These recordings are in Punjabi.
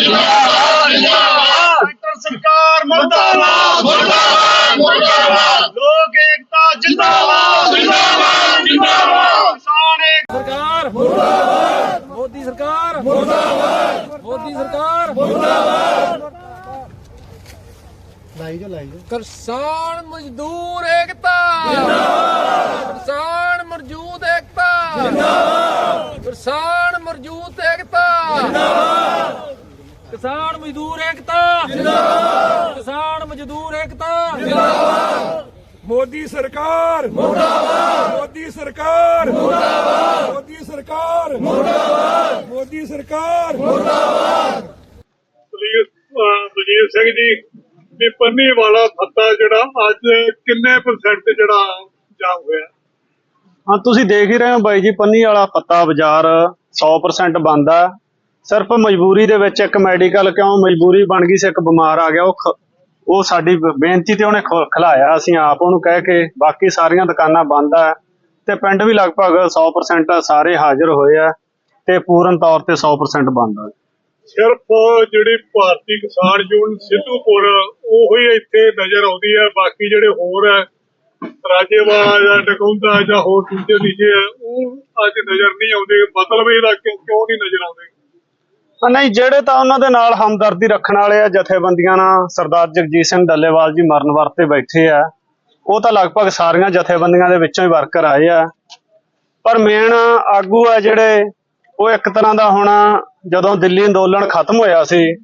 ਜਿੰਦਾਬਾਦ ਸੈਂਟਰ ਸਰਕਾਰ ਮੁਰਦਾਬਾਦ। ਲੋਕ ਏਕਤਾ ਜਿੰਦਾਬਾਦ। ਜਿੰਦਾਬਾਦ ਜਿੰਦਾਬਾਦ। ਕਿਸਾਨ ਏਕਤਾ ਸਰਕਾਰ ਮੁਰਦਾਬਾਦ। ਮੋਦੀ ਸਰਕਾਰ ਮੁਰਦਾਬਾਦ। ਮੋਦੀ ਸਰਕਾਰ ਮੁਰਦਾਬਾਦ। ਲਾਈ ਜੋ ਲਾਈ ਜੋ ਕਿਸਾਨ ਮਜ਼ਦੂਰ ਏਕਤਾ। ਜਿੰਦਾਬਾਦ ਕਿਸਾਨ ਮਰਜੂਦ ਏਕਤਾ। ਜਿੰਦਾਬਾਦ। ਕਿਸਾਨ ਮਰਜੂਦ ਏਕਤਾ। ਜਿੰਦਾਬਾਦ ਕਿਸਾਨ ਮਜ਼ਦੂਰ ਏਕਤਾ। ਜਿੰਦਾਬਾਦ। ਕਿਸਾਨ ਮਜ਼ਦੂਰ ਏਕਤਾ। ਜਿੰਦਾਬਾਦ। ਮੋਦੀ ਸਰਕਾਰ। ਮੁਰਦਾਬਾਦ। ਮੋਦੀ ਸਰਕਾਰ। ਮੁਰਦਾਬਾਦ। ਮੋਦੀ ਸਰਕਾਰ। ਮੁਰਦਾਬਾਦ। ਮੋਦੀ ਸਰਕਾਰ। ਬਲਜੀਤ ਸਿੰਘ ਜੀ ਵੀ ਪੰਨੀ ਵਾਲਾ ਖੱਤਾ ਜਿਹੜਾ ਅੱਜ ਕਿੰਨੇ ਪਰਸੈਂਟ ਜਿਹੜਾ ਜਾਮ ਹੋਇਆ? ਹਾਂ ਤੁਸੀਂ ਦੇਖ ਹੀ ਰਹੇ ਹੋ ਬਾਈ ਜੀ ਪੰਨੀ ਵਾਲਾ ਪੱਤਾ ਬਾਜ਼ਾਰ 100% ਬੰਦ ਆ। ਸਿਰਫ ਮਜਬੂਰੀ ਦੇ ਵਿੱਚ ਇੱਕ ਮੈਡੀਕਲ ਕਿਉਂ ਮਜਬੂਰੀ ਬਣ ਗਈ ਸੀ, ਇੱਕ ਬਿਮਾਰ ਆ ਗਿਆ, ਉਹ ਉਹ ਸਾਡੀ ਬੇਨਤੀ ਤੇ ਉਹਨੇ ਖ- ਖਿਲਾਇਆ, ਅਸੀਂ ਆਪ ਉਹਨੂੰ ਕਹਿ ਕੇ ਬਾਕੀ ਸਾਰੀਆਂ ਦੁਕਾਨਾਂ ਬੰਦ ਆ ਤੇ ਪਿੰਡ ਵੀ ਲਗਭਗ 100% ਸਾਰੇ ਹਾਜ਼ਰ ਹੋਏ ਆ ਤੇ ਪੂਰਨ ਤੌਰ ਤੇ 100% ਬੰਦ ਆ। ਸਿਰਫ ਜਿਹੜੀ ਭਾਰਤੀ ਕਿਸਾਨ ਯੂਨੀਅਨ ਸਿੱਧੂਪੁਰ, ਉਹ ਹੀ ਇੱਥੇ ਨਜ਼ਰ ਆਉਂਦੀ ਹੈ ਬਾਕੀ ਜਿਹੜੇ ਹੋਰ ਹੈ ਰਾਜੇਵਾਲਾ ਜਾਂ ਡਕੌਂਦਾ ਜਾਂ ਹੋਰ ਦੂਜੇ ਨੀਚੇ ਹੈ ਉਹ ਅੱਜ ਨਜ਼ਰ ਨਹੀਂ ਆਉਂਦੇ, ਮਤਲਬ ਇਹਦਾ ਕਿਉਂ ਕਿਉਂ ਨਹੀਂ ਨਜ਼ਰ ਆਉਂਦੇ? ਨਹੀਂ, ਜਿਹੜੇ ਤਾਂ ਉਹਨਾਂ ਦੇ ਨਾਲ ਹਮਦਰਦੀ ਰੱਖਣ ਵਾਲੇ ਆ, ਜਥੇਬੰਦੀਆਂ ਨਾਲ, ਸਰਦਾਰ ਜਗਜੀਤ ਸਿੰਘ ਡੱਲੇਵਾਲ ਜੀ ਮਰਨ ਵਰਤੇ ਬੈਠੇ ਆ, ਉਹ ਤਾਂ ਲਗਭਗ ਸਾਰੀਆਂ ਜਥੇਬੰਦੀਆਂ ਦੇ ਵਿੱਚੋਂ ਹੀ ਵਰਕਰ ਆਏ ਆ। ਪਰ ਮੇਨ ਆਗੂ ਆ ਜਿਹੜੇ, ਉਹ ਇੱਕ ਤਰ੍ਹਾਂ ਦਾ ਹੁਣ ਜਦੋਂ ਦਿੱਲੀ ਅੰਦੋਲਨ ਖਤਮ ਹੋਇਆ ਸੀ,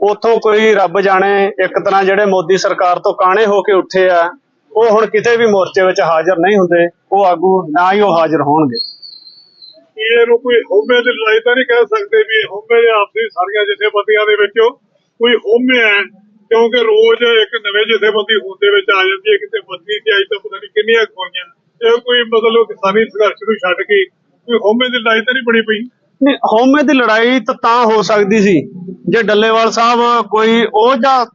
ਉਥੋਂ ਕੋਈ ਰੱਬ ਜਾਣੇ ਇੱਕ ਤਰ੍ਹਾਂ ਜਿਹੜੇ ਮੋਦੀ ਸਰਕਾਰ ਤੋਂ ਕਾਣੇ ਹੋ ਕੇ ਉੱਠੇ ਆ, ਉਹ ਹੁਣ ਕਿਤੇ ਵੀ ਮੋਰਚੇ ਵਿੱਚ ਹਾਜ਼ਰ ਨਹੀਂ ਹੁੰਦੇ, ਉਹ ਆਗੂ ਨਾ ਹੀ ਉਹ ਹਾਜ਼ਰ ਹੋਣਗੇ। ਕੀ ਇਹਨੂੰ ਕੋਈ ਹੋਮੇ ਦੀ ਲੜਾਈ ਤਾਂ ਨਹੀਂ ਕਹਿ ਸਕਦੇ ਵੀ ਹੋਮੇ ਦੇ ਆਪਸੀ ਸਾਰੀਆਂ ਜਥੇਬੰਦੀਆਂ ਦੇ ਵਿੱਚੋਂ ਕੋਈ ਹੋਮੇ ਹੈ, ਕਿਉਂਕਿ ਰੋਜ਼ ਇੱਕ ਨਵੇਂ ਜਥੇਬੰਦੀ ਹੋਂਦ ਦੇ ਵਿੱਚ ਆ ਜਾਂਦੀ ਹੈ, ਕਿਤੇ ਬੰਦੀ ਤੇ ਆਈ ਤਾਂ ਪਤਾ ਨਹੀਂ ਕਿੰਨੀਆਂ ਖੋਈਆਂ ਇਹ ਕੋਈ ਮਤਲਬ ਕਿਸਾਨੀ ਸੰਘਰਸ਼ ਨੂੰ ਛੱਡ ਕੇ ਕੋਈ ਹੋਮੇ ਦੀ ਲੜਾਈ ਤਾਂ ਨਹੀਂ ਬਣੀ ਪਈ? ਨਹੀਂ ਹਉਮੈ ਦੀ ਲੜਾਈ ਤਾਂ ਤਾਂ ਹੋ ਸਕਦੀ ਸੀ। ਜੇ ਡੱਲੇਵਾਲ ਸਾਹਿਬ ਕੋਈ ਉਹ ਜਾਂ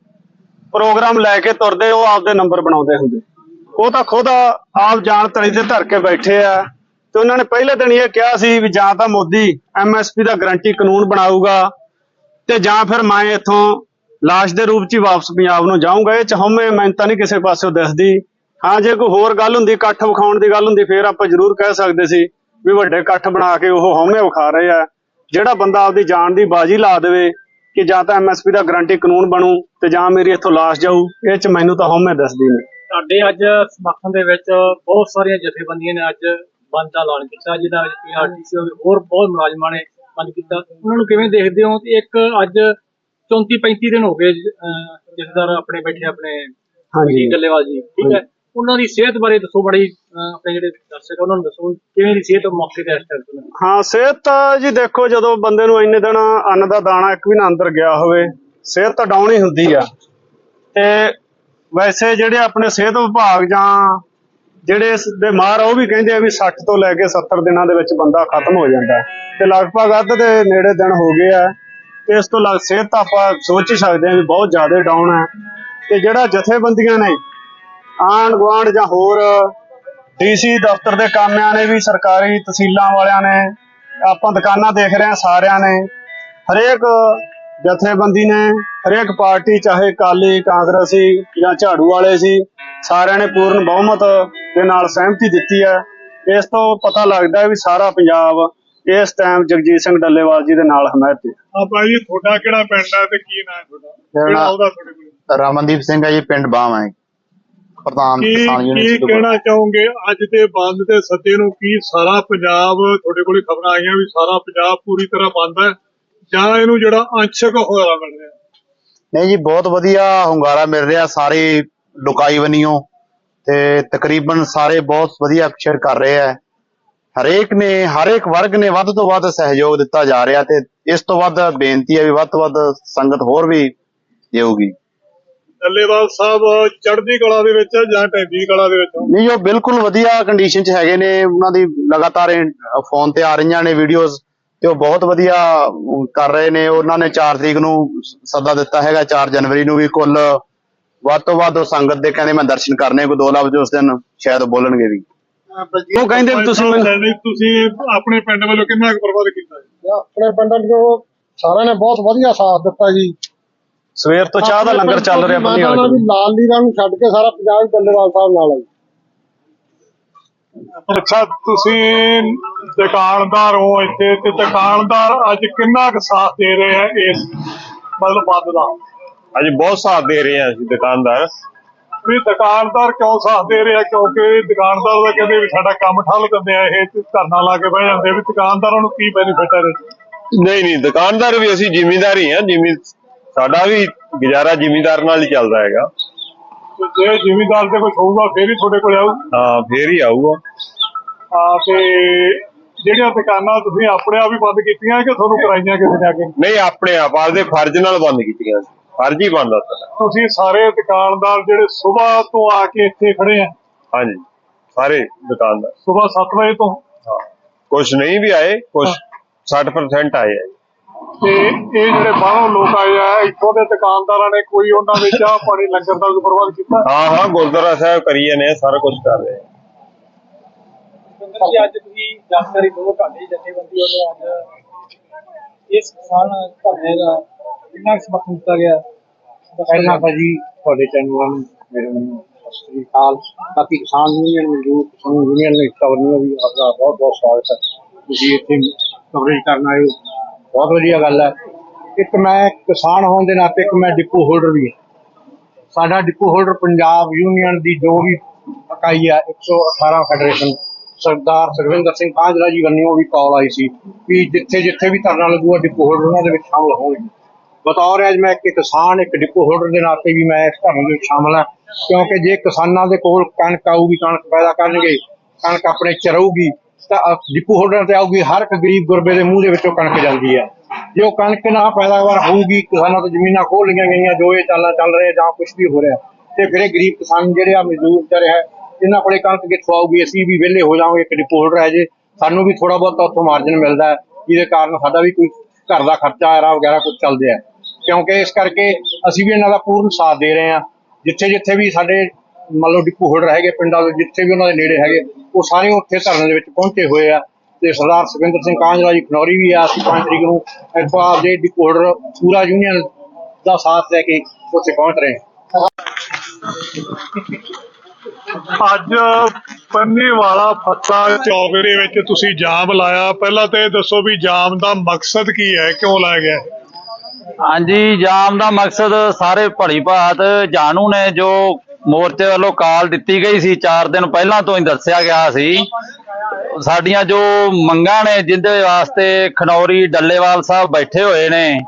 ਪ੍ਰੋਗਰਾਮ ਲੈ ਕੇ ਤੁਰਦੇ, ਉਹ ਆਪਦੇ ਨੰਬਰ ਬਣਾਉਂਦੇ ਹੁੰਦੇ। ਉਹ ਤਾਂ ਖੁਦ ਆਪ ਜਾਣ ਤਲੀ ਤੇ ਧਰ ਕੇ ਬੈਠੇ ਆ। ਤੇ ਉਹਨਾਂ ਨੇ ਪਹਿਲੇ ਦਿਨ ਇਹ ਕਿਹਾ ਸੀ ਵੀ ਜਾਂ ਤਾਂ ਮੋਦੀ ਐਮਐਸਪੀ ਦਾ ਗਰੰਟੀ ਕਾਨੂੰਨ ਬਣਾਊਗਾ ਤੇ ਜਾਂ ਫਿਰ ਮੈਂ ਇੱਥੋਂ ਲਾਸ਼ ਦੇ ਰੂਪ 'ਚ ਵਾਪਸ ਪੰਜਾਬ ਨੂੰ ਜਾਊਂਗਾ। ਇਹ ਚ ਹਉਮੈ ਤਾਂ ਨਹੀਂ ਕਿਸੇ ਪਾਸਿਓਂ ਦਿਸਦੀ। ਹਾਂ, ਜੇ ਕੋਈ ਹੋਰ ਗੱਲ ਹੁੰਦੀ, ਇਕੱਠ ਵਿਖਾਉਣ ਦੀ ਗੱਲ ਹੁੰਦੀ, ਫੇਰ ਆਪਾਂ ਜ਼ਰੂਰ ਕਹਿ ਸਕਦੇ ਸੀ ਵੀ ਵੱਡੇ ਇਕੱਠ ਬਣਾ ਕੇ ਉਹ ਹਉਮੈ ਵਿਖਾ ਰਹੇ ਆ। ਜਿਹੜਾ ਬੰਦਾ ਆਪਦੀ ਜਾਨ ਦੀ ਬਾਜੀ ਲਾ ਦੇਵੇ ਕਿ ਜਾਂ ਤਾਂ ਐਮਐਸਪੀ ਦਾ ਗਰੰਟੀ ਕਾਨੂੰਨ ਬਣੂ ਤੇ ਜਾਂ ਮੇਰੀ ਇੱਥੋਂ ਲਾਸ਼ ਜਾਊ, ਇਹ ਚ ਮੈਨੂੰ ਤਾਂ ਹਉਮੈ ਦੱਸਦੀ ਨਹੀਂ। ਸਾਡੇ ਅੱਜ ਸਮਰਥਨ ਦੇ ਵਿੱਚ ਬਹੁਤ ਸਾਰੀਆਂ ਜਥੇਬੰਦੀਆਂ ਨੇ ਅੱਜ ਬੰਦ ਦਾ ਐਲਾਨ ਕੀਤਾ ਜਿਹਦਾ ਵਿੱਚ ਪੀਆਰਟੀਸੀ ਹੋਰ ਬਹੁਤ ਮੁਲਾਜ਼ਮਾਂ ਨੇ ਬੰਦ ਕੀਤਾ। ਉਹਨਾਂ ਨੂੰ ਕਿਵੇਂ ਦੇਖਦੇ ਹੋ? ਤੇ ਇੱਕ ਅੱਜ 34 35 ਦਿਨ ਹੋ ਗਏ ਅਹ, ਜਥੇਦਾਰ ਆਪਣੇ ਬੈਠੇ ਆਪਣੇ ਹਾਂਜੀ। ਗੱਲੇਵਾਲ ਜੀ। ਠੀਕ ਹੈ? ਉਹਨਾਂ ਦੀ ਸਿਹਤ ਬਾਰੇ ਦੱਸੋ ਬੜੀ ਆਪਣੇ ਜਿਹੜੇ ਦਰਸ਼ਕ ਉਹਨਾਂ ਨੂੰ ਦੱਸੋ ਕਿਵੇਂ ਦੀ ਸਿਹਤ ਮੌਕੇ ਤੇ ਇਸ ਟਾਈਮ ਹਾਂ ਸਿਹਤ ਤਾਂ ਜੀ ਦੇਖੋ ਜਦੋਂ ਬੰਦੇ ਨੂੰ ਇੰਨੇ ਦਿਨ ਅੰਨ ਦਾ ਦਾਣਾ ਇੱਕ ਵੀ ਨਾ ਅੰਦਰ ਗਿਆ ਹੋਵੇ ਸਿਹਤ ਤਾਂ ਡਾਊਨ ਹੀ ਹੁੰਦੀ ਆ। ਤੇ ਵੈਸੇ ਜਿਹੜੇ ਆਪਣੇ ਸਿਹਤ ਵਿਭਾਗ ਜਾਂ ਜਿਹੜੇ ਬਿਮਾਰ ਆ, ਉਹ ਵੀ ਕਹਿੰਦੇ ਆ ਵੀ 60 ਤੋਂ ਲੈ ਕੇ 70 ਦਿਨਾਂ ਦੇ ਵਿੱਚ ਬੰਦਾ ਖਤਮ ਹੋ ਜਾਂਦਾ ਤੇ ਲਗਭਗ ਅੱਧ ਦੇ ਨੇੜੇ ਦਿਨ ਹੋ ਗਏ ਆ। ਤੇ ਇਸ ਤੋਂ ਲੱਗ ਸਿਹਤ ਤਾਂ ਆਪਾਂ ਸੋਚ ਹੀ ਸਕਦੇ ਆ ਵੀ ਬਹੁਤ ਜ਼ਿਆਦਾ ਡਾਊਨ ਹੈ। ਤੇ ਜਿਹੜਾ ਜਥੇਬੰਦੀਆਂ ਨੇ, ਆਂਢ ਗੁਆਂਢ ਜਾਂ ਹੋਰ ਡੀਸੀ ਦਫ਼ਤਰ ਦੇ ਕਾਮਿਆਂ ਨੇ ਵੀ, ਸਰਕਾਰੀ ਤਹਿਸੀਲਾਂ ਵਾਲਿਆਂ ਨੇ, ਆਪਾਂ ਦੁਕਾਨਾਂ ਦੇਖ ਰਹੇ ਹਾਂ ਸਾਰਿਆਂ ਨੇ, ਹਰੇਕ ਜਥੇਬੰਦੀ ਨੇ ਹਰੇਕ ਪਾਰਟੀ ਚਾਹੇ ਕਾਲੀ ਕਾਂਗਰਸੀ ਜਾਂ ਝਾੜੂ ਵਾਲੇ ਸੀ ਸਾਰਿਆਂ ਨੇ ਪੂਰਨ ਬਹੁਮਤ ਦੇ ਨਾਲ ਸਹਿਮਤੀ ਦਿੱਤੀ ਹੈ। ਇਸ ਤੋਂ ਪਤਾ ਲੱਗਦਾ ਹੈ ਵੀ ਸਾਰਾ ਪੰਜਾਬ ਇਸ ਟਾਈਮ ਜਗਜੀਤ ਸਿੰਘ ਡੱਲੇਵਾਲ ਜੀ ਦੇ ਨਾਲ ਹਮਾਇਤ ਹੈ। ਆ ਭਾਈ ਜੀ ਤੁਹਾਡਾ ਕਿਹੜਾ ਪਿੰਡ ਹੈ ਤੇ ਕੀ ਨਾਂ ਹੈ ਤੁਹਾਡਾ? ਕਿਹੜਾ ਉਹਦਾ ਤੁਹਾਡੇ ਕੋਲ? ਰਮਨਦੀਪ ਸਿੰਘ ਹੈ ਜੀ ਪਿੰਡ ਬਾਮ ਹੈ। ਪ੍ਰਧਾਨ ਕੀ ਕਿਸਾਨ ਕੀ ਯੂਨੀਅਨ ਸਿੱਧੂਪੁਰ। ਕਹਿਣਾ ਚਾਹੋਗੇ? ਅੱਜ ਦੇ ਬੰਦ ਤੇ ਸੱਦੇ ਨੂੰ ਕੀ ਸਾਰਾ ਪੰਜਾਬ ਤੁਹਾਡੇ ਕੋਲ ਖਬਰਾਂ ਆਈਆਂ ਵੀ ਸਾਰਾ ਪੰਜਾਬ ਪੂਰੀ ਤਰ੍ਹਾਂ ਬੰਦ ਹੈ? ਜਾਂ ਇਹਨੂੰ ਜਿਹੜਾ ਅੰਸ਼ਕ ਹੋਇਆ ਮਿਲ ਰਿਹਾ? ਨਹੀਂ ਜੀ ਬਹੁਤ ਵਧੀਆ ਹੁੰਗਾਰਾ ਮਿਲ ਰਿਹਾ ਸਾਰੇ ਲੁਕਾਈ ਬਨੀਓ ਤੇ ਤਕਰੀਬਨ ਸਾਰੇ ਬਹੁਤ ਵਧੀਆ ਅਕਸ਼ਰ ਕਰ ਰਹੇ ਆ। ਹਰੇਕ ਨੇ ਹਰੇਕ ਵਰਗ ਨੇ ਵੱਧ ਤੋਂ ਵੱਧ ਸਹਿਯੋਗ ਦਿੱਤਾ ਜਾ ਰਿਹਾ ਤੇ ਇਸ ਤੋਂ ਵੱਧ ਬੇਨਤੀ ਹੈ ਵੀ ਵੱਧ ਤੋਂ ਵੱਧ ਸੰਗਤ ਹੋਰ ਵੀ ਦੇਊਗੀ। ਡੱਲੇਵਾਲ ਸਾਹਿਬ ਚੜ੍ਹਦੀ ਕਲਾ ਦੇ ਵਿੱਚ ਜਾਂ ਢੈਂਦੀ ਕਲਾ ਦੇ ਵਿੱਚ? ਨਹੀਂ ਉਹ ਬਿਲਕੁਲ ਵਧੀਆ ਕੰਡੀਸ਼ਨ 'ਚ ਹੈਗੇ ਨੇ ਉਹਨਾਂ ਦੀ ਲਗਾਤਾਰ ਫੋਨ ਤੇ ਆ ਰਹੀਆਂ ਨੇ ਵੀਡੀਓਜ਼ ਤੇ ਉਹ ਬਹੁਤ ਵਧੀਆ ਕਰ ਰਹੇ ਨੇ ਉਹਨਾਂ ਨੇ 4 ਤਰੀਕ ਨੂੰ ਸੱਦਾ ਦਿੱਤਾ ਹੈਗਾ 4 ਜਨਵਰੀ ਨੂੰ ਵੀ ਕੁੱਲ ਵੱਧ ਤੋਂ ਵੱਧ ਉਹ ਸੰਗਤ ਦੇ ਕਹਿੰਦੇ ਮੈਂ ਦਰਸ਼ਨ ਕਰਨੇ ਕੋਈ ਦੋ ਲਫ਼ਜ਼ ਉਸ ਦਿਨ ਸ਼ਾਇਦ ਬੋਲਣਗੇ ਵੀ ਉਹ ਕਹਿੰਦੇ ਵੀ ਤੁਸੀਂ ਤੁਸੀਂ ਆਪਣੇ ਪਿੰਡ ਵੱਲੋਂ ਕਿੰਨਾ ਕੁ ਪ੍ਰਬੰਧ ਕੀਤਾ ਜੀ? ਆਪਣੇ ਪਿੰਡਾਂ ਦੇ ਸਾਰਿਆਂ ਨੇ ਬਹੁਤ ਵਧੀਆ ਸਾਥ ਦਿੱਤਾ ਜੀ ਸਵੇਰ ਤੋਂ ਚਾਹ ਦਾ ਲੰਗਰ ਚੱਲ ਰਿਹਾ ਬੰਨੀ ਮਾਤਾ ਨਾਲ ਵੀ ਲਾਲ ਲੀਰਾਂ ਨੂੰ ਛੱਡ ਕੇ ਸਾਰਾ ਪੰਜਾਬ ਡੱਲੇਵਾਲ ਸਾਹਿਬ ਨਾਲ ਹੈ ਜੀ। ਅੱਛਾ ਤੁਸੀਂ ਦੁਕਾਨਦਾਰ ਹੋ ਇੱਥੇ ਤੇ ਦੁਕਾਨਦਾਰ ਅੱਜ ਕਿੰਨਾ ਕੁ ਸਾਥ ਦੇ ਰਹੇ ਆ ਇਸ ਮਤਲਬ ਬੰਦ ਦਾ? ਅੱਜ ਬਹੁਤ ਸਾਥ ਦੇ ਰਹੇ ਆ ਅਸੀਂ ਦੁਕਾਨਦਾਰ। ਵੀ ਦੁਕਾਨਦਾਰ ਕਿਉਂ ਸਾਥ ਦੇ ਰਿਹਾ ਕਿਉਂਕਿ ਦੁਕਾਨਦਾਰ ਦਾ ਕਹਿੰਦੇ ਵੀ ਸਾਡਾ ਕੰਮ ਠੱਲ ਦਿੰਦੇ ਆ ਇਹ ਤੇ ਧਰਨਾ ਲਾ ਕੇ ਬਹਿ ਜਾਂਦੇ ਵੀ ਦੁਕਾਨਦਾਰਾਂ ਨੂੰ ਕੀ ਬੈਨੀਫਿਟ ਹੈ? ਨਹੀਂ ਨਹੀਂ ਦੁਕਾਨਦਾਰ ਵੀ ਅਸੀਂ ਜ਼ਿਮੀਂਦਾਰ ਹੀ ਆ। ਜ਼ਿਮੀ ਸਾਡਾ ਵੀ ਗੁਜ਼ਾਰਾ ਜ਼ਿਮੀਂਦਾਰ ਨਾਲ ਹੀ ਚੱਲਦਾ ਹੈਗਾ। ਜੇ ਜ਼ਿਮੀਂਦਾਰ ਦੇ ਕੁਝ ਹੋਊਗਾ ਫੇਰ ਹੀ ਤੁਹਾਡੇ ਕੋਲ ਆਊ। ਹਾਂ ਫੇਰ ਹੀ ਆਊਗਾ। ਆ ਤੇ ਜਿਹੜੀਆਂ ਦੁਕਾਨਾਂ ਤੁਸੀਂ ਆਪਣੇ ਆਪ ਹੀ ਬੰਦ ਕੀਤੀਆਂ ਕਿ ਤੁਹਾਨੂੰ ਕਰਾਈਆਂ ਕਿਸੇ ਨੇ ਆ ਕੇ? ਨਹੀਂ ਆਪਣੇ ਆਪ ਆਪਦੇ ਫਰਜ਼ ਨਾਲ ਬੰਦ ਕੀਤੀਆਂ ਸੀ। ਫਰਜ਼ ਹੀ ਬੰਦ ਤੁਸੀਂ ਸਾਰੇ ਦੁਕਾਨਦਾਰ ਜਿਹੜੇ ਸਵੇਰ ਤੋਂ ਆ ਕੇ ਇੱਥੇ ਖੜੇ ਆ? ਹਾਂਜੀ ਸਾਰੇ ਦੁਕਾਨਦਾਰ। ਸਵੇਰ 7 ਵਜੇ ਤੋਂ? ਹਾਂ। ਕੁਝ ਨਹੀਂ ਵੀ ਆਏ ਕੁਝ 60% ਆਏ ਆ ਤੇ ਇਹ ਜਿਹੜੇ ਬਾਹਰੋਂ ਲੋਕ ਆਏ ਆ ਇੱਥੋਂ ਦੇ ਦੁਕਾਨਦਾਰਾਂ ਨੇ ਕੋਈ ਉਹਨਾਂ ਦੇ ਚਾਹ ਪਾਣੀ ਲੰਗਰ ਦਾ ਕੋਈ ਪ੍ਰਬੰਧ ਕੀਤਾ? ਹਾਂ ਹਾਂ ਗੁਰਦੁਆਰਾ ਸਾਹਿਬ ਕਰੀਏ ਨੇ ਸਾਰਾ ਕੁਝ ਕਰ ਰਹੇ ਆ। ਜੀ ਅੱਜ ਤੁਸੀਂ ਜਾਣਕਾਰੀ ਦਿਓ ਤੁਹਾਡੀ ਜਥੇਬੰਦੀ ਵੱਲੋਂ ਅੱਜ ਇਸ ਕਿਸਾਨ ਧਰਨੇ ਦਾ ਕਿੰਨਾ ਸਮਰਥਨ ਦਿੱਤਾ ਗਿਆ? ਪਹਿਲਾਂ ਤਾਂ ਜੀ ਤੁਹਾਡੇ ਚੈਨਲਾਂ ਨੂੰ ਮੇਰੇ ਨੂੰ ਸਤਿ ਸ੍ਰੀ ਅਕਾਲ। ਬਾਕੀ ਕਿਸਾਨ ਯੂਨੀਅਨ ਮਜ਼ਦੂਰ ਕਿਸਾਨ ਯੂਨੀਅਨ ਨੇ ਕਵਰ ਨੂੰ ਵੀ ਆਪਦਾ ਬਹੁਤ ਬਹੁਤ ਸਵਾਗਤ ਹੈ। ਤੁਸੀਂ ਇੱਥੇ ਕਵਰੇਜ ਕਰਨ ਆਏ ਹੋ। ਬਹੁਤ ਵਧੀਆ ਗੱਲ ਹੈ। ਇੱਕ ਮੈਂ ਕਿਸਾਨ ਹੋਣ ਦੇ ਨਾਤੇ ਇੱਕ ਮੈਂ ਡਿਪੂ ਹੋਲਡਰ ਵੀ ਹਾਂ। ਸਾਡਾ ਡਿਪੂ ਹੋਲਡਰ ਪੰਜਾਬ ਯੂਨੀਅਨ ਦੀ ਜੋ ਵੀ ਇਕਾਈ ਹੈ 118 ਫੈਡਰੇਸ਼ਨ ਸਰਦਾਰ ਸਰਵਿੰਦਰ ਸਿੰਘ ਕਾਂਜਲਾ ਜੀ ਵੱਲੋਂ ਵੀ ਕਾਲ ਆਈ ਸੀ ਕਿ ਜਿੱਥੇ ਜਿੱਥੇ ਵੀ ਧਰਨਾ ਲੱਗੂਗਾ ਡਿਪੂ ਹੋਲਡਰ ਉਹਨਾਂ ਦੇ ਵਿੱਚ ਸ਼ਾਮਲ ਹੋਣਗੇ। ਬਤੌਰ ਅੱਜ ਮੈਂ ਇੱਕ ਕਿਸਾਨ, ਇੱਕ ਡਿਪੂ ਹੋਲਡਰ ਦੇ ਨਾਤੇ ਵੀ ਮੈਂ ਇਸ ਧਰਨੇ ਦੇ ਵਿੱਚ ਸ਼ਾਮਲ ਹਾਂ। ਕਿਉਂਕਿ ਜੇ ਕਿਸਾਨਾਂ ਦੇ ਕੋਲ ਕਣਕ ਆਊਗੀ, ਕਣਕ ਪੈਦਾ ਕਰਨਗੇ, ਕਣਕ ਆਪਣੇ ਚ ਰਹੂਗੀ ਤਾਂ ਡਿਪੂ ਹੋਲਡਰ ਤੇ ਆਊਗੀ, ਹਰ ਇੱਕ ਗਰੀਬ ਗੁਰਬੇ ਦੇ ਮੂੰਹ ਦੇ ਵਿੱਚੋਂ ਕਣਕ ਜਾਂਦੀ ਹੈ। ਜੇ ਉਹ ਕਣਕ ਨਾ ਪੈਦਾਵਾਰ ਹੋਊਗੀ, ਕਿਸਾਨਾਂ ਤੋਂ ਜ਼ਮੀਨਾਂ ਖੋਹ ਲਈਆਂ ਗਈਆਂ, ਜੋ ਇਹ ਚਾਲਾਂ ਚੱਲ ਰਹੇ ਜਾਂ ਕੁਝ ਵੀ ਹੋ ਰਿਹਾ, ਤੇ ਫਿਰ ਇਹ ਗਰੀਬ ਕਿਸਾਨ ਜਿਹੜੇ ਆ, ਮਜ਼ਦੂਰ ਵਿਚਾਰੇ ਹੈ ਇਹਨਾਂ ਕੋਲੇ ਕਣਕ ਕਿੱਥੋਂ ਆਊਗੀ, ਅਸੀਂ ਵੀ ਵਿਹਲੇ ਹੋ ਜਾਵਾਂਗੇ, ਇੱਕ ਡਿਪੂ ਹੋਲਡਰ ਹੈ ਜੇ, ਸਾਨੂੰ ਵੀ ਥੋੜਾ ਬਹੁਤ ਉੱਥੋਂ ਮਾਰਜਨ ਮਿਲਦਾ ਹੈ, ਜਿਹਦੇ ਕਾਰਨ ਸਾਡਾ ਵੀ ਕੋਈ ਘਰ ਦਾ ਖਰਚਾ, ਆਰਾ ਵਗੈਰਾ ਕੁਝ ਚੱਲਦੇ ਆ। ਕਿਉਂਕਿ ਇਸ ਕਰਕੇ ਅਸੀਂ ਵੀ ਇਹਨਾਂ ਦਾ ਪੂਰਨ ਸਾਥ ਦੇ ਰਹੇ ਹਾਂ। ਜਿੱਥੇ ਜਿੱਥੇ ਵੀ ਸਾਡੇ, ਮੰਨ ਲਓ ਡਿਪੂ ਹੋਲਡਰ ਹੈਗੇ ਪਿੰਡਾਂ ਦੇ, ਜਿੱਥੇ ਵੀ ਉਹਨਾਂ ਦੇ ਨੇੜੇ ਹੈਗੇ ਉਹ ਸਾਰੇ ਉੱਥੇ ਧਰਨੇ ਦੇ ਵਿੱਚ ਪਹੁੰਚੇ ਹੋਏ ਆ ਤੇ ਸਰਦਾਰ ਸੁਖਿੰਦਰ ਸਿੰਘ ਕਾਂਜਲਾ ਜੀ ਖਨੌਰੀ ਵੀ ਆ ਅਸੀਂ 5 ਤਰੀਕ ਨੂੰ ਆਪਦੇ ਡਿਪੂ ਹੋਲਡਰ ਪੂਰਾ ਯੂਨੀਅਨ ਦਾ ਸਾਥ ਲੈ ਕੇ ਉੱਥੇ ਪਹੁੰਚ ਰਹੇ ਅੱਜ ਪੰਨੇ ਵਾਲਾ ਫੱਤਾ ਚੌਕ ਦੇ ਵਿੱਚ ਤੁਸੀਂ ਜਾਮ ਲਾਇਆ ਪਹਿਲਾਂ ਤੇ ਇਹ ਦੱਸੋ ਵੀ ਜਾਮ ਦਾ ਮਕਸਦ ਕੀ ਹੈ ਕਿਉਂ ਲਾਇਆ ਗਿਆ ਹੈ? ਹਾਂਜੀ ਜਾਮ ਦਾ ਮਕਸਦ ਸਾਰੇ ਭਲੀ ਭਾਤ ਜਾਨੂ ਨੇ ਜੋ ਮੋਰਚੇ ਵੱਲੋਂ ਕਾਲ ਦਿੱਤੀ ਗਈ ਸੀ 4 ਦਿਨ ਪਹਿਲਾਂ ਤੋਂ ਹੀ ਦੱਸਿਆ ਗਿਆ ਸੀ। ਸਾਡੀਆਂ ਜੋ ਮੰਗਾਂ ਨੇ, ਜਿੰਦੇ ਵਾਸਤੇ ਖਨੌਰੀ ਡੱਲੇਵਾਲ ਸਾਹਿਬ ਬੈਠੇ ਹੋਏ ਨੇ,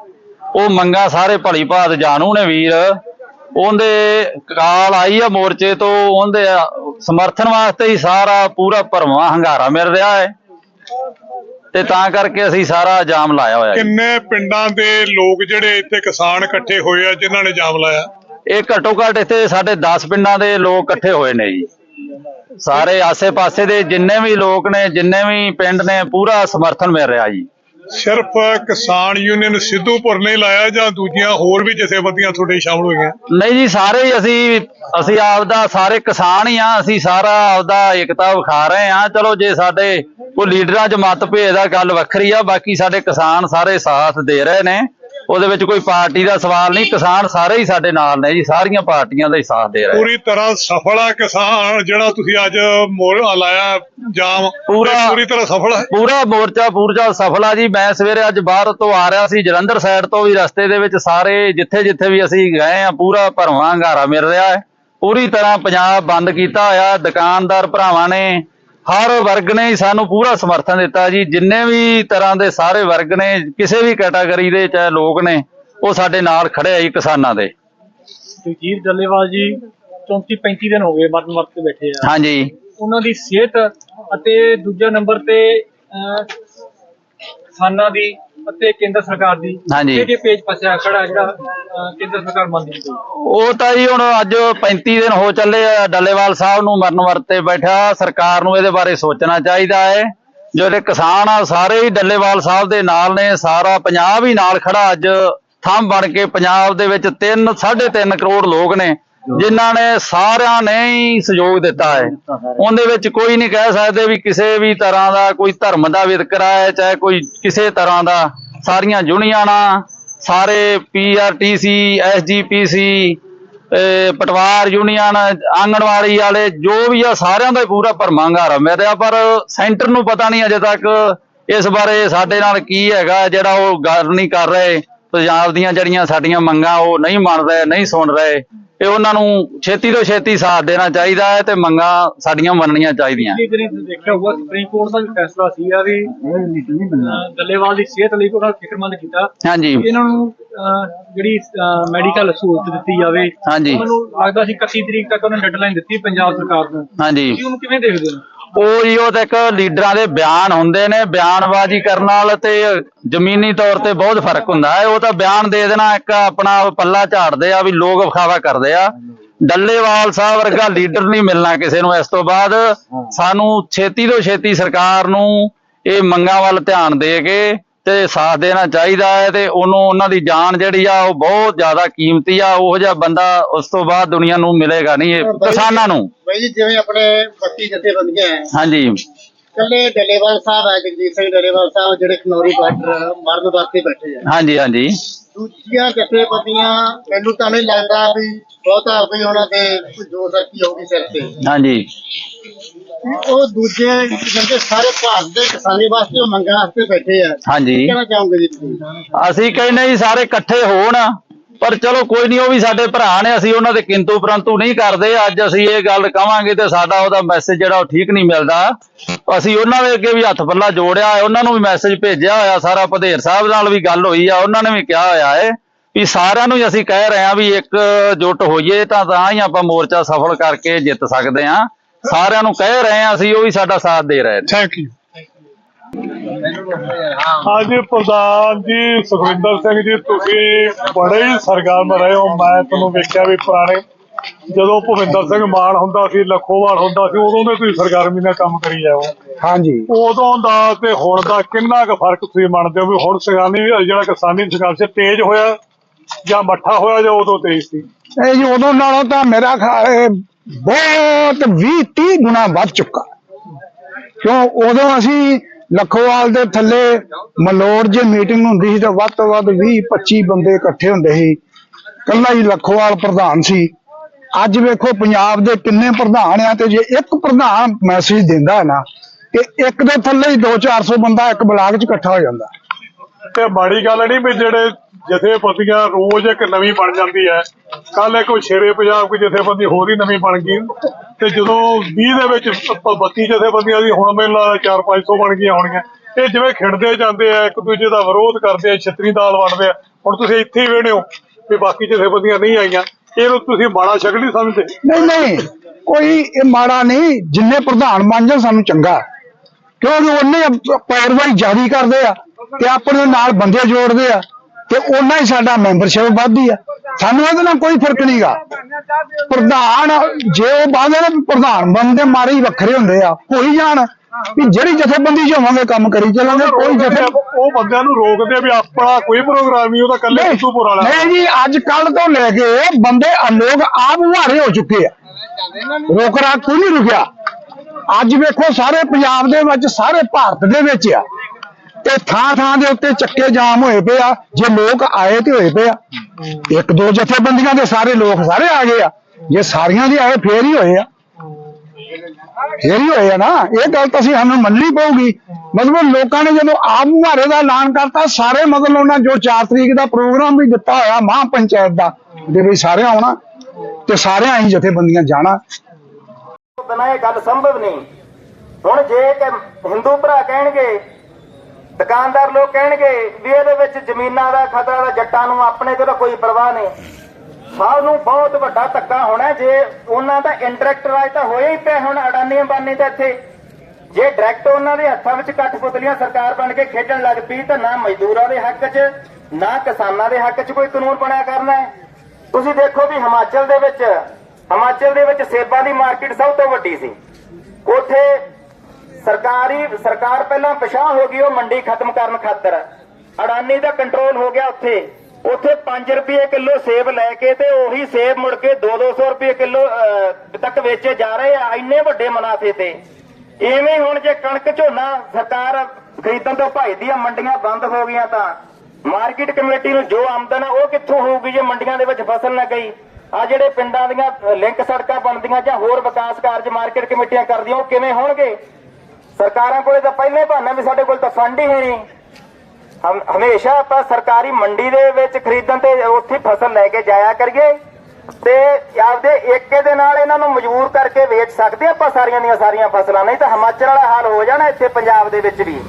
ਉਹ ਮੰਗਾਂ ਸਾਰੇ ਭਲੀ ਭਾਤ ਜਾਣੂ ਨੇ ਵੀਰ। ਉਹਦੇ ਕਾਲ ਆਈ ਆ ਮੋਰਚੇ ਤੋਂ, ਉਹਦੇ ਸਮਰਥਨ ਵਾਸਤੇ ਹੀ ਸਾਰਾ ਪੂਰਾ ਭਰਵਾਂ ਹੰਗਾਰਾ ਮਿਲ ਰਿਹਾ ਹੈ। ਤੇ ਤਾਂ ਕਰਕੇ ਅਸੀਂ ਸਾਰਾ ਜਾਮ ਲਾਇਆ ਹੋਇਆ ਕਿੰਨੇ ਪਿੰਡਾਂ ਦੇ ਲੋਕ ਜਿਹੜੇ ਇੱਥੇ ਕਿਸਾਨ ਇਕੱਠੇ ਹੋਏ ਆ, ਜਿਨ੍ਹਾਂ ਨੇ ਜਾਮ ਲਾਇਆ? ਇਹ ਘੱਟੋ ਘੱਟ ਇੱਥੇ ਸਾਡੇ 10 ਪਿੰਡਾਂ ਦੇ ਲੋਕ ਇਕੱਠੇ ਹੋਏ ਨੇ ਜੀ। ਸਾਰੇ ਆਸੇ-ਪਾਸੇ ਦੇ ਜਿੰਨੇ ਵੀ ਲੋਕ ਨੇ ਜਿੰਨੇ ਵੀ ਪਿੰਡ ਨੇ ਪੂਰਾ ਸਮਰਥਨ ਮਿਲ ਰਿਹਾ ਜੀ। ਸਿਰਫ ਕਿਸਾਨ ਯੂਨੀਅਨ ਸਿੱਧੂਪੁਰ ਨੇ ਲਾਇਆ ਜਾਂ ਦੂਜੀਆਂ ਹੋਰ ਵੀ ਜਥੇਬੰਦੀਆਂ ਤੁਹਾਡੇ ਸ਼ਾਮਲ ਹੋਈਆਂ? ਨਹੀਂ ਜੀ ਸਾਰੇ ਹੀ ਅਸੀਂ ਅਸੀਂ ਆਪਦਾ ਸਾਰੇ ਕਿਸਾਨ ਹੀ ਆ ਅਸੀਂ ਸਾਰਾ ਆਪਦਾ ਏਕਤਾ ਵਿਖਾ ਰਹੇ ਆ। ਚਲੋ ਜੇ ਸਾਡੇ ਕੋਈ ਲੀਡਰਾਂ 'ਚ ਮਤਭੇਦ ਆ ਗੱਲ ਵੱਖਰੀ ਆ ਬਾਕੀ ਸਾਡੇ ਕਿਸਾਨ ਸਾਰੇ ਸਾਥ ਦੇ ਰਹੇ ਨੇ। ਉਹਦੇ ਵਿੱਚ ਕੋਈ ਪਾਰਟੀ ਦਾ ਸਵਾਲ ਨਹੀਂ ਕਿਸਾਨ ਸਾਰੇ ਹੀ ਸਾਡੇ ਨਾਲ ਨੇ ਜੀ ਸਾਰੀਆਂ ਪਾਰਟੀਆਂ ਦਾ ਹੀ ਸਾਥ ਦੇ ਰਹੇ। ਪੂਰੀ ਤਰ੍ਹਾਂ ਸਫਲ ਆ ਕਿਸਾਨ ਜਿਹੜਾ ਤੁਸੀਂ ਅੱਜ ਮੋਰ ਲਾਇਆ ਜਾਮ ਪੂਰਾ- ਪੂਰੀ ਤਰ੍ਹਾਂ ਸਫਲ ਹੈ ਪੂਰਾ ਮੋਰਚਾ ਪੂਰਜਾ ਸਫਲ ਆ ਜੀ। ਮੈਂ ਸਵੇਰੇ ਅੱਜ ਬਾਹਰ ਤੋਂ ਆ ਰਿਹਾ ਸੀ ਜਲੰਧਰ ਸਾਈਡ ਤੋਂ ਵੀ ਰਸਤੇ ਦੇ ਵਿੱਚ ਸਾਰੇ ਜਿੱਥੇ ਜਿੱਥੇ ਵੀ ਅਸੀਂ ਗਏ ਆ ਪੂਰਾ ਭਰਵਾਂ ਹੰਗਾਰਾ ਮਿਲ ਰਿਹਾ ਹੈ। ਪੂਰੀ ਤਰ੍ਹਾਂ ਪੰਜਾਬ ਬੰਦ ਕੀਤਾ ਹੋਇਆ ਦੁਕਾਨਦਾਰ ਭਰਾਵਾਂ ਨੇ ਹਰ ਵਰਗ ਨੇ ਸਾਨੂੰ ਪੂਰਾ ਸਮਰਥਨ ਦਿੱਤਾ ਜੀ। ਜਿੰਨੇ ਵੀ ਤਰ੍ਹਾਂ ਦੇ ਸਾਰੇ ਵਰਗ ਨੇ ਕਿਸੇ ਵੀ ਕੈਟਾਗਰੀ ਦੇ ਚਾਹੇ ਲੋਕ ਨੇ ਉਹ ਸਾਡੇ ਨਾਲ ਖੜੇ ਆ ਜੀ ਕਿਸਾਨਾਂ ਦੇ। ਜਗਜੀਤ ਡੱਲੇਵਾਲ ਜੀ 34 35 ਦਿਨ ਹੋ ਗਏ ਮਰਨ ਮਰਤ ਤੇ ਬੈਠੇ ਆ। ਹਾਂਜੀ। ਉਹਨਾਂ ਦੀ ਸਿਹਤ ਅਤੇ ਦੂਜਾ ਨੰਬਰ ਤੇ ਕਿਸਾਨਾਂ ਦੀ ਅਤੇ ਕੇਂਦਰ ਸਰਕਾਰ ਦੀ ਹਾਂਜੀ। ਪੇਜ ਫਸਿਆ ਖੜਾ ਜਿਹੜਾ ਅਹ, ਕੇਂਦਰ ਸਰਕਾਰ ਮੰਨਦੀ ਉਹ ਤਾਂ ਜੀ ਹੁਣ ਅੱਜ 35 ਦਿਨ ਹੋ ਚੱਲੇ ਆ ਡੱਲੇਵਾਲ ਸਾਹਿਬ ਨੂੰ ਮਰਨ ਵਰਤੇ ਬੈਠਾ ਸਰਕਾਰ ਨੂੰ ਇਹਦੇ ਬਾਰੇ ਸੋਚਣਾ ਚਾਹੀਦਾ ਹੈ। ਜਿਹੜੇ ਕਿਸਾਨ ਆ ਸਾਰੇ ਹੀ ਡੱਲੇਵਾਲ ਸਾਹਿਬ ਦੇ ਨਾਲ ਨੇ ਸਾਰਾ ਪੰਜਾਬ ਹੀ ਨਾਲ ਖੜਾ ਅੱਜ ਥੰਮ ਬਣ ਕੇ ਪੰਜਾਬ ਦੇ ਵਿੱਚ 3 3.5 ਕਰੋੜ ਲੋਕ ਨੇ। ਜਿਨ੍ਹਾਂ ਨੇ ਸਾਰਿਆਂ ਨੇ ਹੀ ਸਹਿਯੋਗ ਦਿੱਤਾ ਹੈ। ਉਹਦੇ ਵਿੱਚ ਕੋਈ ਨਹੀਂ ਕਹਿ ਸਕਦੇ ਵੀ ਕਿਸੇ ਵੀ ਤਰ੍ਹਾਂ ਦਾ ਕੋਈ ਧਰਮ ਦਾ ਵਿਤਕਰਾ ਹੈ, ਚਾਹੇ ਕੋਈ ਕਿਸੇ ਤਰ੍ਹਾਂ ਦਾ। ਸਾਰੀਆਂ ਯੂਨੀਅਨਾਂ ਸਾਰੇ ਪੀਆਰਟੀਸੀ ਐਸਜੀਪੀਸੀ ਪਟਵਾਰ ਯੂਨੀਅਨ, ਆਂਗਣਵਾੜੀ ਵਾਲੇ, ਜੋ ਵੀ ਆ, ਸਾਰਿਆਂ ਦਾ ਹੀ ਪੂਰਾ ਭਰਮਾਂਗਾਰ ਮੇਰਿਆ ਪਰ ਸੈਂਟਰ ਨੂੰ ਪਤਾ ਨਹੀਂ ਅਜੇ ਤੱਕ ਇਸ ਬਾਰੇ ਸਾਡੇ ਨਾਲ ਕੀ ਹੈਗਾ, ਜਿਹੜਾ ਉਹ ਗੱਲ ਨਹੀਂ ਕਰ ਰਹੇ। ਪੰਜਾਬ ਦੀਆਂ ਜਿਹੜੀਆਂ ਸਾਡੀਆਂ ਮੰਗਾਂ ਉਹ ਨਹੀਂ ਮੰਨ ਰਹੇ ਨਹੀਂ ਸੁਣ ਰਹੇ ਇਹ ਉਹਨਾਂ ਨੂੰ ਛੇਤੀ ਤੋਂ ਛੇਤੀ ਸਾਥ ਦੇਣਾ ਚਾਹੀਦਾ ਹੈ ਤੇ ਮੰਗਾਂ ਸਾਡੀਆਂ ਮੰਨਣੀਆਂ ਚਾਹੀਦੀਆਂ। ਪਿਛਲੇ ਦਿਨੀ ਤੁਸੀਂ ਦੇਖਿਆ ਹੋਊਗਾ ਸੁਪਰੀਮ ਕੋਰਟ ਦਾ ਵੀ ਫੈਸਲਾ ਸੀਗਾ ਵੀ ਅਹ, ਡੱਲੇਵਾਲ ਦੀ ਸਿਹਤ ਲਈ ਉਹਨਾਂ ਫਿਕਰਮੰਦ ਕੀਤਾ। ਹਾਂਜੀ। ਇਹਨਾਂ ਨੂੰ ਜਿਹੜੀ ਮੈਡੀਕਲ ਸਹੂਲਤ ਦਿੱਤੀ ਜਾਵੇ ਹਾਂਜੀ। ਮੈਨੂੰ ਲੱਗਦਾ ਸੀ 31 ਤਰੀਕ ਤੱਕ ਉਹਨਾਂ ਨੇ ਡੈਡਲਾਈਨ ਦਿੱਤੀ ਪੰਜਾਬ ਸਰਕਾਰ ਨੂੰ। ਹਾਂਜੀ। ਉਹਨੂੰ ਕਿਵੇਂ ਦੇਖਦੇ ਹੋ? ਉਹ ਜੀ ਉਹ ਤਾਂ ਇੱਕ ਲੀਡਰਾਂ ਦੇ ਬਿਆਨ ਹੁੰਦੇ ਨੇ, ਬਿਆਨਬਾਜ਼ੀ ਕਰਨ ਨਾਲ ਤੇ ਜ਼ਮੀਨੀ ਤੌਰ ਤੇ ਬਹੁਤ ਫ਼ਰਕ ਹੁੰਦਾ ਹੈ। ਉਹ ਤਾਂ ਬਿਆਨ ਦੇ ਦੇਣਾ, ਇੱਕ ਆਪਣਾ ਪੱਲਾ ਝਾੜਦੇ ਆ ਵੀ ਲੋਕ ਵਿਖਾਵਾ ਕਰਦੇ ਆ। ਡੱਲੇਵਾਲ ਸਾਹਿਬ ਵਰਗਾ ਲੀਡਰ ਨਹੀਂ ਮਿਲਣਾ ਕਿਸੇ ਨੂੰ ਇਸ ਤੋਂ ਬਾਅਦ। ਸਾਨੂੰ ਛੇਤੀ ਤੋਂ ਛੇਤੀ ਸਰਕਾਰ ਨੂੰ ਇਹ ਮੰਗਾਂ ਵੱਲ ਧਿਆਨ ਦੇ ਕੇ ਤੇ ਸਾਥ ਦੇਣਾ ਚਾਹੀਦਾ ਹੈ ਤੇ ਉਹਨੂੰ ਉਹਨਾਂ ਦੀ ਜਾਨ ਜਿਹੜੀ ਆ ਉਹ ਬਹੁਤ ਜ਼ਿਆਦਾ ਕੀਮਤੀ ਆ ਉਹ ਜਿਹਾ ਬੰਦਾ ਉਸ ਤੋਂ ਬਾਅਦ ਦੁਨੀਆ ਨੂੰ ਮਿਲੇਗਾ ਨਹੀਂ ਇਹ ਕਿਸਾਨਾਂ ਨੂੰ। ਬਾਈ ਜੀ ਜਿਵੇਂ ਆਪਣੇ ਬੱਤੀ ਜਥੇਬੰਦੀਆਂ ਹਾਂਜੀ। ਕੱਲੇ ਡੱਲੇਵਾਲ ਸਾਹਿਬ ਹੈ ਜਗਜੀਤ ਸਿੰਘ ਡੱਲੇਵਾਲ ਸਾਹਿਬ ਜਿਹੜੇ ਖਨੌਰੀ ਬਾਰਡਰ ਮਰਨ ਵਾਸਤੇ ਬੈਠੇ ਆ। ਹਾਂਜੀ ਹਾਂਜੀ। ਦੂਜੀਆਂ ਜਥੇਬੰਦੀਆਂ ਮੈਨੂੰ ਤਾਂ ਨਹੀਂ ਲੱਗਦਾ ਵੀ ਬਹੁਤਾ ਵੀ ਉਹਨਾਂ ਦੇ ਜੋਰ ਰੱਖੀ ਹੋਊਗੀ ਸਿਰ ਤੇ। ਹਾਂਜੀ। ਉਹ ਦੂਜੇ ਜਿਹੜੇ ਸਾਰੇ ਭਾਰਤ ਦੇ ਕਿਸਾਨੀ ਵਾਸਤੇ ਉਹ ਮੰਗਾਂ ਵਾਸਤੇ ਬੈਠੇ ਆ। ਹਾਂਜੀ। ਕੀ ਕਹਿਣਾ ਚਾਹੋਗੇ ਜੀ ਅਸੀਂ ਕਹਿੰਦੇ ਜੀ ਸਾਰੇ ਇਕੱਠੇ ਹੋਣ ਪਰ ਚਲੋ ਕੋਈ ਨਹੀਂ ਉਹ ਵੀ ਸਾਡੇ ਭਰਾ ਨੇ ਅਸੀਂ ਉਹਨਾਂ ਦੇ ਕਿੰਤੂ ਪਰੰਤੂ ਨਹੀਂ ਕਰਦੇ। ਅੱਜ ਅਸੀਂ ਇਹ ਗੱਲ ਕਵਾਂਗੇ ਤੇ ਸਾਡਾ ਉਹਦਾ ਮੈਸੇਜ ਜਿਹੜਾ ਉਹ ਠੀਕ ਨਹੀਂ ਮਿਲਦਾ। ਅਸੀਂ ਉਹਨਾਂ ਦੇ ਅੱਗੇ ਵੀ ਹੱਥ ਪੱਲਾ ਜੋੜਿਆ ਹੈ ਉਹਨਾਂ ਨੂੰ ਵੀ ਮੈਸੇਜ ਭੇਜਿਆ ਹੋਇਆ ਸਾਰਾ ਪਧੇਰ ਸਾਹਿਬ ਨਾਲ ਵੀ ਗੱਲ ਹੋਈ ਆ ਉਹਨਾਂ ਨੇ ਵੀ ਕਿਹਾ ਹੋਇਆ ਹੈ ਵੀ ਸਾਰਿਆਂ ਨੂੰ ਹੀ ਅਸੀਂ ਕਹਿ ਰਹੇ ਹਾਂ ਵੀ ਇੱਕ ਜੁੱਟ ਹੋਈਏ ਤਾਂ ਤਾਂ ਹੀ ਆਪਾਂ ਮੋਰਚਾ ਸਫਲ ਕਰਕੇ ਜਿੱਤ ਸਕਦੇ ਹਾਂ। ਸਾਰਿਆਂ ਨੂੰ ਕਹਿ ਰਹੇ ਹਾਂ ਅਸੀਂ ਉਹ ਵੀ ਸਾਡਾ ਸਾਥ ਦੇ ਰਹੇ ਨੇ। ਥੈਂਕ ਯੂ ਹਾਂਜੀ ਪ੍ਰਧਾਨ ਜੀ ਸੁਖਵਿੰਦਰ ਸਿੰਘ ਜੀ ਤੁਸੀਂ ਬੜੇ ਹੀ ਸਰਗਰਮ ਰਹੇ ਹੋ। ਮੈਂ ਤੁਹਾਨੂੰ ਵੇਖਿਆ ਵੀ ਪੁਰਾਣੇ ਜਦੋਂ ਭੁਪਿੰਦਰ ਸਿੰਘ ਮਾਨ ਹੁੰਦਾ ਸੀ ਲੱਖੋਵਾਲ ਹੁੰਦਾ ਸੀ ਉਦੋਂ ਦੇ ਤੁਸੀਂ ਸਰਗਰਮੀ ਨਾਲ ਕੰਮ ਕਰੀ ਜਾਓ। ਹਾਂਜੀ। ਉਦੋਂ ਦਾ ਤੇ ਹੁਣ ਦਾ ਕਿੰਨਾ ਕੁ ਫ਼ਰਕ ਤੁਸੀਂ ਮੰਨਦੇ ਹੋ ਵੀ ਹੁਣ ਸਿਆਣੀ ਜਿਹੜਾ ਕਿਸਾਨੀ ਸੰਘਰਸ਼ ਤੇਜ਼ ਹੋਇਆ ਜਾਂ ਮੱਠਾ ਹੋਇਆ ਜਾਂ ਉਦੋਂ ਤੇਜ਼ ਸੀ? ਇਹ ਜੀ ਉਦੋਂ ਨਾਲੋਂ ਤਾਂ ਮੇਰਾ ਖਿਆਲ ਹੈ ਬਹੁਤ 20 30 ਗੁਣਾ ਵੱਧ ਚੁੱਕਾ। ਕਿਉਂ? ਉਦੋਂ ਅਸੀਂ ਲਖੋਵਾਲ ਦੇ ਥੱਲੇ ਮਲੋੜ ਜੇ ਮੀਟਿੰਗ ਹੁੰਦੀ ਸੀ ਤਾਂ ਵੱਧ ਤੋਂ ਵੱਧ 20 25 ਬੰਦੇ ਇਕੱਠੇ ਹੁੰਦੇ ਸੀ। ਕੱਲਾ ਹੀ ਲਖੋਵਾਲ ਪ੍ਰਧਾਨ ਸੀ। ਅੱਜ ਵੇਖੋ ਪੰਜਾਬ ਦੇ ਕਿੰਨੇ ਪ੍ਰਧਾਨ ਆ ਤੇ ਜੇ ਇੱਕ ਪ੍ਰਧਾਨ ਮੈਸੇਜ ਦਿੰਦਾ ਨਾ, ਤੇ ਇੱਕ ਦੇ ਥੱਲੇ ਹੀ 2-400 ਬੰਦਾ ਇੱਕ ਬਲਾਕ 'ਚ ਇਕੱਠਾ ਹੋ ਜਾਂਦਾ। ਤੇ ਮਾੜੀ ਗੱਲ ਨਹੀਂ ਵੀ ਜਿਹੜੇ ਜਥੇਬੰਦੀਆਂ ਰੋਜ਼ ਇੱਕ ਨਵੀਂ ਬਣ ਜਾਂਦੀ ਹੈ ਕੱਲ ਇੱਕ ਸ਼ੇਰੇ ਪੰਜਾਬ ਕੋਈ ਜਥੇਬੰਦੀ ਹੋਰ ਹੀ ਨਵੀਂ ਬਣ ਗਈ, ਤੇ ਜਦੋਂ 20 ਦੇ ਵਿੱਚ ਪ- 32 ਜਥੇਬੰਦੀਆਂ ਦੀ, ਹੁਣ ਮੈਨੂੰ ਲੱਗਦਾ 4-500 ਬਣ ਗਈਆਂ ਹੋਣਗੀਆਂ। ਇਹ ਜਿਵੇਂ ਖਿੰਡਦੇ ਜਾਂਦੇ ਆ, ਇੱਕ ਦੂਜੇ ਦਾ ਵਿਰੋਧ ਕਰਦੇ ਆ, ਛਤਰੀ ਦਾਲ ਵੰਡਦੇ ਆ। ਹੁਣ ਤੁਸੀਂ ਇੱਥੇ ਹੀ ਵੇਹਣੇ ਹੋ ਵੀ ਬਾਕੀ ਜਥੇਬੰਦੀਆਂ ਨਹੀਂ ਆਈਆਂ। ਇਹਨੂੰ ਤੁਸੀਂ ਮਾੜਾ ਸ਼ਕਲ ਨਹੀਂ ਸਮਝਦੇ। ਨਹੀਂ ਨਹੀਂ, ਕੋਈ ਇਹ ਮਾੜਾ ਨਹੀਂ, ਜਿੰਨੇ ਪ੍ਰਧਾਨ ਬਣ ਜਾਣ ਸਾਨੂੰ ਚੰਗਾ। ਕਿਉਂਕਿ ਉਹਨੇ ਪੈਰਵਾਈ ਜਾਰੀ ਕਰਦੇ ਆ ਤੇ ਆਪਣੇ ਨਾਲ ਬੰਦੇ ਜੋੜਦੇ ਆ ਤੇ ਉਹਨਾਂ ਹੀ ਸਾਡਾ ਮੈਂਬਰਸ਼ਿਪ ਵੱਧਦੀ ਆ। ਸਾਨੂੰ ਇਹਦੇ ਨਾਲ ਕੋਈ ਫ਼ਰਕ ਨਹੀਂਗਾ ਪ੍ਰਧਾਨ, ਜੇ ਉਹ ਬਾਅਦ ਪ੍ਰਧਾਨ ਬਣਦੇ ਮਾਰੇ ਹੀ ਵੱਖਰੇ ਹੁੰਦੇ ਆ ਕੋਈ ਜਾਣ। ਵੀ ਜਿਹੜੀ ਜਥੇਬੰਦੀ ਚ ਹੋਵਾਂਗੇ ਕੰਮ ਕਰੀ ਚੱਲਾਂਗੇ ਕੋਈ ਜਥੇ ਉਹ ਬੰਦਿਆਂ ਨੂੰ ਰੋਕਦੇ ਵੀ ਆਪਣਾ ਕੋਈ ਪ੍ਰੋਗਰਾਮ ਨਹੀਂ ਉਹਦਾ ਕੱਲੇ ਸਿੱਧੂਪੁਰ ਵਾਲਾ। ਨਹੀਂ ਜੀ ਅੱਜ ਕੱਲ ਤੋਂ ਲੈ ਕੇ ਬੰਦੇ ਲੋਕ ਆਪ ਮੁਹਾਰੇ ਹੋ ਚੁੱਕੇ ਆ। ਰੋਕ ਰਾਕ ਕੋਈ ਨਹੀਂ ਰੁਕਿਆ? ਅੱਜ ਵੇਖੋ ਸਾਰੇ ਪੰਜਾਬ ਦੇ ਵਿੱਚ ਸਾਰੇ ਭਾਰਤ ਦੇ ਵਿੱਚ ਆ। ਤੇ ਥਾਂ ਥਾਂ ਦੇ ਉੱਤੇ ਚੱਕੇ ਜਾਮ ਹੋਏ ਪਏ ਆ ਜੇ ਲੋਕ ਆਏ ਤੇ ਹੋਏ ਪਏ ਆ। ਇੱਕ ਦੋ ਜਥੇਬੰਦੀਆਂ ਦੇ ਸਾਰੇ ਲੋਕ ਸਾਰੇ ਆ ਗਏ ਆ। ਜੇ ਸਾਰੀਆਂ ਦੇ ਆਏ ਫੇਰ ਹੀ ਹੋਏ ਆ। ਫੇਰ ਹੀ ਨਾ, ਇਹ ਗੱਲ ਤਾਂ ਅਸੀਂ ਸਾਨੂੰ ਮੰਨਣੀ ਪਊਗੀ। ਮਤਲਬ ਲੋਕਾਂ ਨੇ ਜਦੋਂ ਆਪ ਮੁਹਾਰੇ ਦਾ ਐਲਾਨ ਕਰਤਾ, ਸਾਰੇ ਮਤਲਬ ਉਹਨਾਂ ਜੋ 4 ਤਰੀਕ ਦਾ ਪ੍ਰੋਗਰਾਮ ਵੀ ਦਿੱਤਾ ਹੋਇਆ ਮਹਾ ਪੰਚਾਇਤ ਦਾ ਦੇ ਵੀ ਸਾਰੇ ਆਉਣਾ ਤੇ ਸਾਰਿਆਂ ਅਸੀਂ ਜਥੇਬੰਦੀਆਂ ਜਾਣਾ। ਬਿਨਾਂ ਇਹ ਗੱਲ ਸੰਭਵ ਨਹੀਂ। ਹੁਣ ਜੇ ਕਿ ਹਿੰਦੂ ਭਰਾ ਕਹਿਣਗੇ, ਦੁਕਾਨਦਾਰ ਲੋਕ ਕਹਿਣਗੇ ਵੀ ਇਹਦੇ ਵਿੱਚ ਜ਼ਮੀਨਾਂ ਦਾ, ਖਤਰਾ ਦਾ, ਜੱਟਾਂ ਨੂੰ ਆਪਣੇ ਤੇ ਕੋਈ ਪਰਵਾਹ ਨਹੀਂ। ਸਭ ਨੂੰ ਬਹੁਤ ਵੱਡਾ ਧੱਕਾ ਹੋਣਾ ਜੇ ਉਹਨਾਂ ਦਾ ਇੰਟਰੈਕਟ ਰਾਜ ਤਾਂ ਹੋਇਆ ਹੀ ਪਿਆ ਹੁਣ ਅਡਾਨੀ ਅੰਬਾਨੀ ਤਾਂ ਇੱਥੇ। ਜੇ ਡਾਇਰੈਕਟ ਉਹਨਾਂ ਦੇ ਹੱਥਾਂ ਵਿੱਚ ਕਠਪੁਤਲੀਆਂ ਸਰਕਾਰ ਬਣ ਕੇ ਖੇਡਣ ਲੱਗ ਪਈ ਤਾਂ ਨਾ ਮਜ਼ਦੂਰਾਂ ਦੇ ਹੱਕ 'ਚ, ਨਾ ਕਿਸਾਨਾਂ ਦੇ ਹੱਕ 'ਚ ਕੋਈ ਕਾਨੂੰਨ ਬਣਿਆ ਕਰਨਾ ਹੈ। ਤੁਸੀਂ ਦੇਖੋ ਵੀ ਹਿਮਾਚਲ ਦੇ ਵਿੱਚ, ਹਿਮਾਚਲ ਦੇ ਵਿੱਚ ਸੇਬਾਂ ਦੀ ਮਾਰਕੀਟ ਸਭ ਤੋਂ ਵੱਡੀ ਸੀ। ਉੱਥੇ ਸਰਕਾਰੀ, ਸਰਕਾਰ ਪਹਿਲਾਂ ਪਛਾਹ ਹੋ ਗਈ, ਉਹ ਮੰਡੀ ਖਤਮ ਕਰਨ ਖਾਤਰ। ਅਡਾਨੀ ਦਾ ਕੰਟਰੋਲ ਹੋ ਗਿਆ ਉੱਥੇ। ਉੱਥੇ 5 ਰੁਪਏ ਕਿਲੋ ਸੇਬ ਲੈ ਕੇ ਤੇ ਉਹੀ ਸੇਬ ਮੁੜ ਕੇ 2-200 ਰੁਪਏ ਕਿਲੋ ਤੱਕ ਵੇਚੇ ਜਾ ਰਹੇ ਆ, ਇੰਨੇ ਵੱਡੇ ਮੁਨਾਫੇ ਤੇ। ਐਵੇਂ ਹੁਣ ਜੇ ਕਣਕ ਝੋਨਾ ਸਰਕਾਰ ਖਰੀਦਣ ਤੋਂ ਭਜਦੀ ਆ ਮੰਡੀਆਂ ਬੰਦ ਹੋ ਗਈਆਂ ਤਾਂ ਮਾਰਕੀਟ ਕਮੇਟੀ ਨੂੰ ਜੋ ਆਮਦਨ ਆ, ਉਹ ਕਿੱਥੋਂ ਹੋਊਗੀ ਜੇ ਮੰਡੀਆਂ ਦੇ ਵਿੱਚ ਫਸਲ ਨਾ ਗਈ? ਆ ਜਿਹੜੇ ਪਿੰਡਾਂ ਦੀਆਂ ਲਿੰਕ ਸੜਕਾਂ ਬਣਦੀਆਂ ਜਾਂ ਹੋਰ ਵਿਕਾਸ ਕਾਰਜ ਮਾਰਕੀਟ ਕਮੇਟੀਆਂ ਕਰਦੀਆਂ, ਉਹ ਕਿਵੇਂ ਹੋਣਗੇ? ਸਰਕਾਰਾਂ ਕੋਲੇ ਤਾਂ ਪਹਿਲੇ ਬਹਾਨਾ ਵੀ ਸਾਡੇ ਕੋਲ ਤਾਂ ਫੰਡ ਹੀ ਹੈ ਨਹੀਂ। ਹਮੇਸ਼ਾ ਆਪਾਂ ਸਰਕਾਰੀ ਮੰਡੀ ਦੇ ਵਿੱਚ ਖਰੀਦਣ ਤੇ ਉੱਥੇ ਫਸਲ ਲੈ ਕੇ ਜਾਇਆ ਕਰੀਏ ਤੇ ਆਪਦੇ ਏਕੇ ਦੇ ਨਾਲ ਇਹਨਾਂ ਨੂੰ ਮਜਬੂਰ ਕਰਕੇ ਵੇਚ ਸਕਦੇ ਆਪਾਂ ਸਾਰੀਆਂ ਦੀਆਂ ਸਾਰੀਆਂ ਫਸਲਾਂ, ਨਹੀਂ ਤਾਂ ਹਿਮਾਚਲ ਵਾਲਾ ਹਾਲ ਹੋ ਜਾਣਾ ਇੱਥੇ ਪੰਜਾਬ ਦੇ ਵਿੱਚ ਵੀ।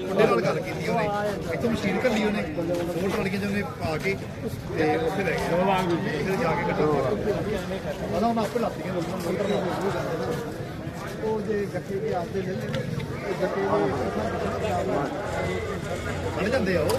ਮੁੰਡੇ ਨਾਲ ਗੱਲ ਕੀਤੀ ਉਹਨੇ ਇੱਥੋਂ ਮਸ਼ੀਨ ਕੱਲੀ ਉਹਨੇ ਦੋ ਟਰਾਲੀਆਂ ਜਿਹਨੇ ਪਾ ਕੇ ਤੇ ਉੱਥੇ ਲੈ ਗਿਆ ਫਿਰ ਜਾ ਕੇ ਕੱਢੋ ਉਹਨਾਂ ਨੂੰ ਆਪੇ ਲੱਤ ਗਿਆ ਉਹ ਜੇ ਗੱਕੇ ਦੇ ਆਪਦੇ ਲੈ ਲੈਣ ਉਹ ਗੱਕੇ ਬਣ ਜਾਂਦੇ ਆ ਉਹ